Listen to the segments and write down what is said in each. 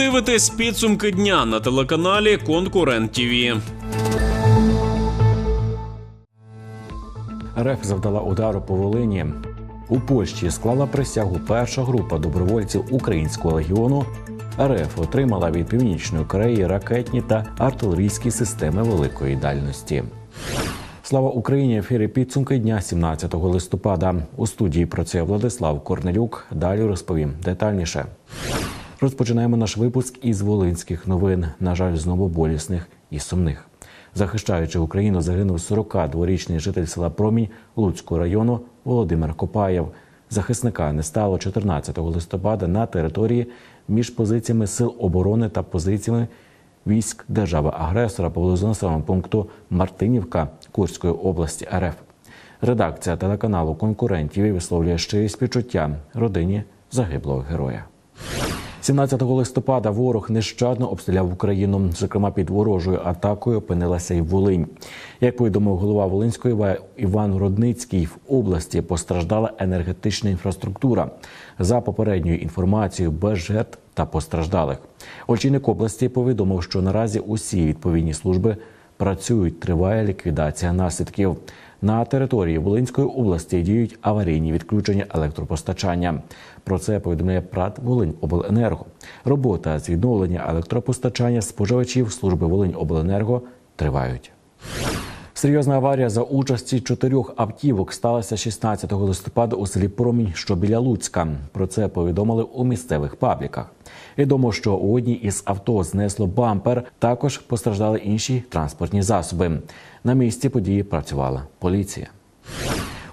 дивитесь підсумки дня на телеканалі Конкурент ТІВІ. РФ завдала удару по Волині. У Польщі склала присягу перша група добровольців українського легіону. РФ отримала від північної Кореї ракетні та артилерійські системи великої дальності. Слава Україні! Ефірі підсумки дня 17 листопада. У студії працює Владислав Корнелюк. Далі розповім детальніше. Розпочинаємо наш випуск із волинських новин. На жаль, знову болісних і сумних. Захищаючи Україну, загинув 42-річний житель села Промінь Луцького району Володимир Копаєв. Захисника не стало 14 листопада на території між позиціями сил оборони та позиціями військ держави-агресора поблизу населеного пункту Мартинівка Курської області РФ. Редакція телеканалу конкурентів висловлює щирі співчуття родині загиблого героя. 17 листопада ворог нещадно обстріляв Україну. Зокрема, під ворожою атакою опинилася й Волинь. Як повідомив голова Волинської Іван Родницький, в області постраждала енергетична інфраструктура. За попередньою інформацією, без жертв та постраждалих. Очільник області повідомив, що наразі усі відповідні служби працюють. Триває ліквідація наслідків. На території Волинської області діють аварійні відключення електропостачання. Про це повідомляє ПРАТ Волиньобленерго. Робота з відновлення електропостачання споживачів служби Волиньобленерго тривають. Серйозна аварія за участі чотирьох автівок сталася 16 листопада у селі Промінь, що біля Луцька. Про це повідомили у місцевих пабліках. Відомо, що у одній із авто знесло бампер. Також постраждали інші транспортні засоби. На місці події працювала поліція.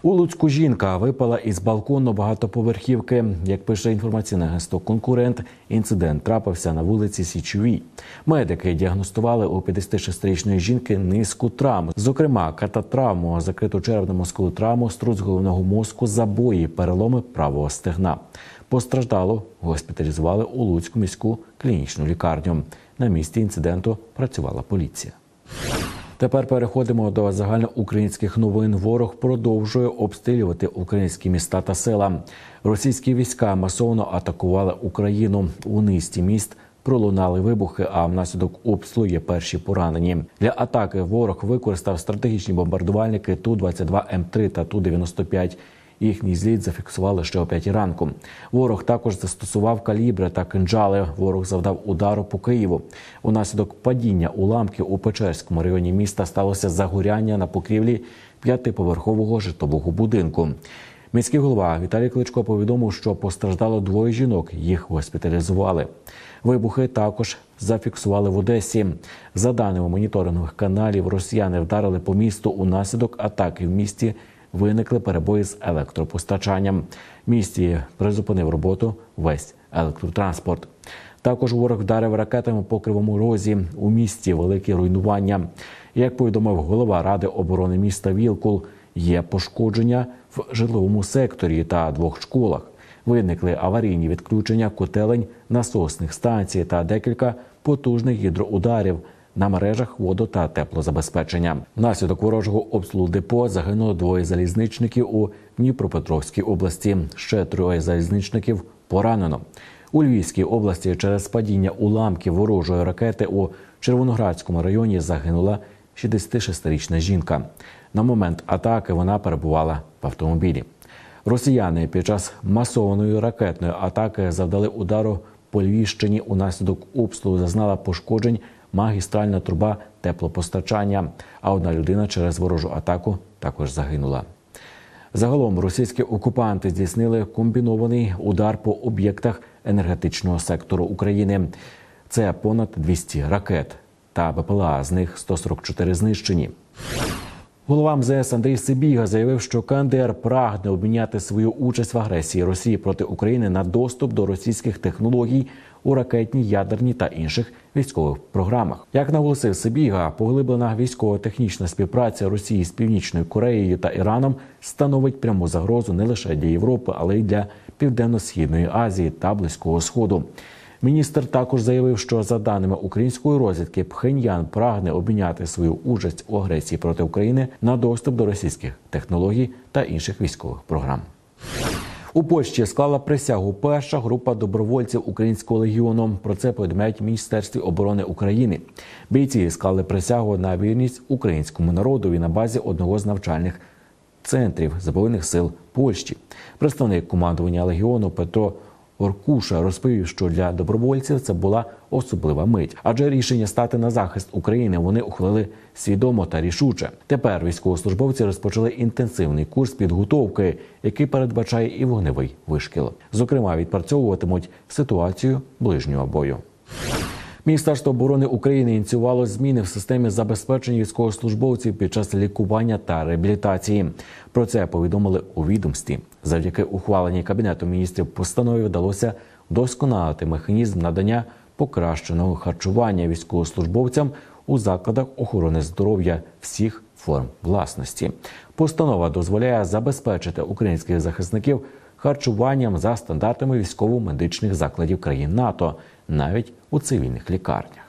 У Луцьку жінка випала із балкону багатоповерхівки. Як пише інформаційне агентство конкурент, інцидент трапився на вулиці Січовій. Медики діагностували у 56-річної жінки низку травм, зокрема кататравму, закриту червно-мозкову травму, струс головного мозку, забої, переломи правого стегна. Постраждалу госпіталізували у Луцьку міську клінічну лікарню. На місці інциденту працювала поліція. Тепер переходимо до загальноукраїнських новин. Ворог продовжує обстрілювати українські міста та села. Російські війська масовно атакували Україну у низці міст. Пролунали вибухи, а внаслідок обстрілу є перші поранені. Для атаки ворог використав стратегічні бомбардувальники ту 22 М3 та ту 95 Їхній зліт зафіксували ще о 5 ранку. Ворог також застосував калібри та кинджали. Ворог завдав удару по Києву. Унаслідок падіння уламків у Печерському районі міста сталося загоряння на покрівлі п'ятиповерхового житлового будинку. Міський голова Віталій Кличко повідомив, що постраждало двоє жінок. Їх госпіталізували. Вибухи також зафіксували в Одесі. За даними моніторингових каналів, росіяни вдарили по місту унаслідок атаки в місті виникли перебої з електропостачанням. Місті призупинив роботу весь електротранспорт. Також ворог вдарив ракетами по кривому розі. У місті великі руйнування. Як повідомив голова ради оборони міста Вілкул, є пошкодження в житловому секторі та двох школах. Виникли аварійні відключення котелень, насосних станцій та декілька потужних гідроударів на мережах водо та теплозабезпечення. Внаслідок ворожого обстрілу депо загинуло двоє залізничників у Дніпропетровській області. Ще троє залізничників поранено. У Львівській області через падіння уламків ворожої ракети у Червоноградському районі загинула 66-річна жінка. На момент атаки вона перебувала в автомобілі. Росіяни під час масованої ракетної атаки завдали удару по Львівщині. Унаслідок обстрілу зазнала пошкоджень магістральна труба теплопостачання. А одна людина через ворожу атаку також загинула. Загалом російські окупанти здійснили комбінований удар по об'єктах енергетичного сектору України. Це понад 200 ракет та БПЛА, з них 144 знищені. Голова МЗС Андрій Сибіга заявив, що КНДР прагне обміняти свою участь в агресії Росії проти України на доступ до російських технологій у ракетній, ядерній та інших військових програмах. Як наголосив Сибіга, поглиблена військово-технічна співпраця Росії з Північною Кореєю та Іраном становить пряму загрозу не лише для Європи, але й для Південно-східної Азії та Близького Сходу. Міністр також заявив, що за даними української розвідки, Пхеньян прагне обміняти свою участь у агресії проти України на доступ до російських технологій та інших військових програм. У Польщі склала присягу перша група добровольців Українського легіону. Про це повідомляють Міністерстві оборони України. Бійці склали присягу на вірність українському народові на базі одного з навчальних центрів збройних сил Польщі. Представник командування легіону Петро Оркуша розповів, що для добровольців це була особлива мить, адже рішення стати на захист України вони ухвалили свідомо та рішуче. Тепер військовослужбовці розпочали інтенсивний курс підготовки, який передбачає і вогневий вишкіл. Зокрема, відпрацьовуватимуть ситуацію ближнього бою. Міністерство оборони України ініціювало зміни в системі забезпечення військовослужбовців під час лікування та реабілітації. Про це повідомили у відомстві. Завдяки ухваленій кабінету міністрів постанові вдалося вдосконалити механізм надання покращеного харчування військовослужбовцям у закладах охорони здоров'я всіх форм власності. Постанова дозволяє забезпечити українських захисників харчуванням за стандартами військово-медичних закладів країн НАТО, навіть у цивільних лікарнях.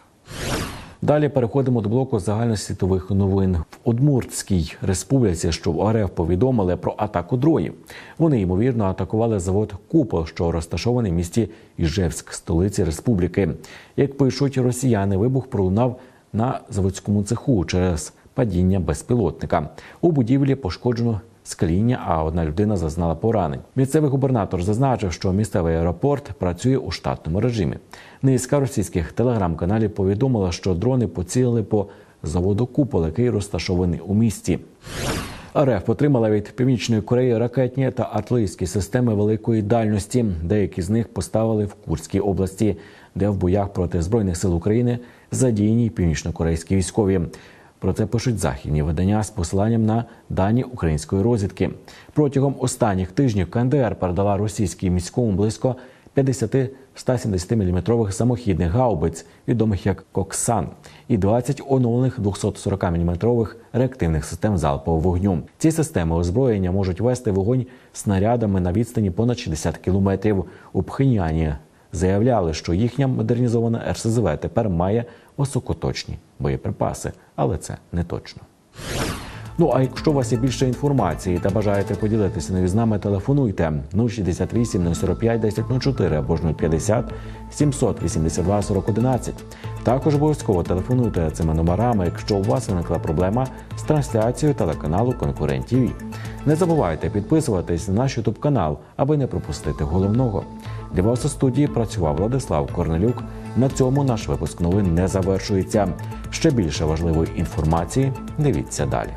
Далі переходимо до блоку загальносвітових новин в Удмуртській республіці, що в РФ повідомили про атаку дронів. Вони ймовірно атакували завод Купол, що розташований в місті Іжевськ, столиці республіки. Як пишуть росіяни, вибух пролунав на заводському цеху через падіння безпілотника. У будівлі пошкоджено скління, а одна людина зазнала поранень. Місцевий губернатор зазначив, що місцевий аеропорт працює у штатному режимі. Низка російських телеграм-каналів повідомила, що дрони поцілили по заводу Купол, який розташований у місті. РФ отримала від Північної Кореї ракетні та артилерійські системи великої дальності. Деякі з них поставили в Курській області, де в боях проти збройних сил України задіяні північнокорейські військові. Про це пишуть західні видання з посиланням на дані української розвідки. Протягом останніх тижнів КНДР передала російській міському близько 50 170 мм самохідних гаубиць, відомих як Коксан, і 20 оновлених 240 мм реактивних систем залпового вогню. Ці системи озброєння можуть вести вогонь снарядами на відстані понад 60 кілометрів. У Пхеньяні заявляли, що їхня модернізована РСЗВ тепер має високоточні боєприпаси, але це не точно. Ну а якщо у вас є більше інформації та бажаєте поділитися нею з нами, телефонуйте 068 045 1004 або ж 050 782 4011. Також обов'язково телефонуйте цими номерами, якщо у вас виникла проблема з трансляцією телеканалу Конкурент ТВ. Не забувайте підписуватись на наш ютуб канал, аби не пропустити головного. Для вас у студії працював Владислав Корнелюк. На цьому наш випуск новин не завершується. Ще більше важливої інформації дивіться далі.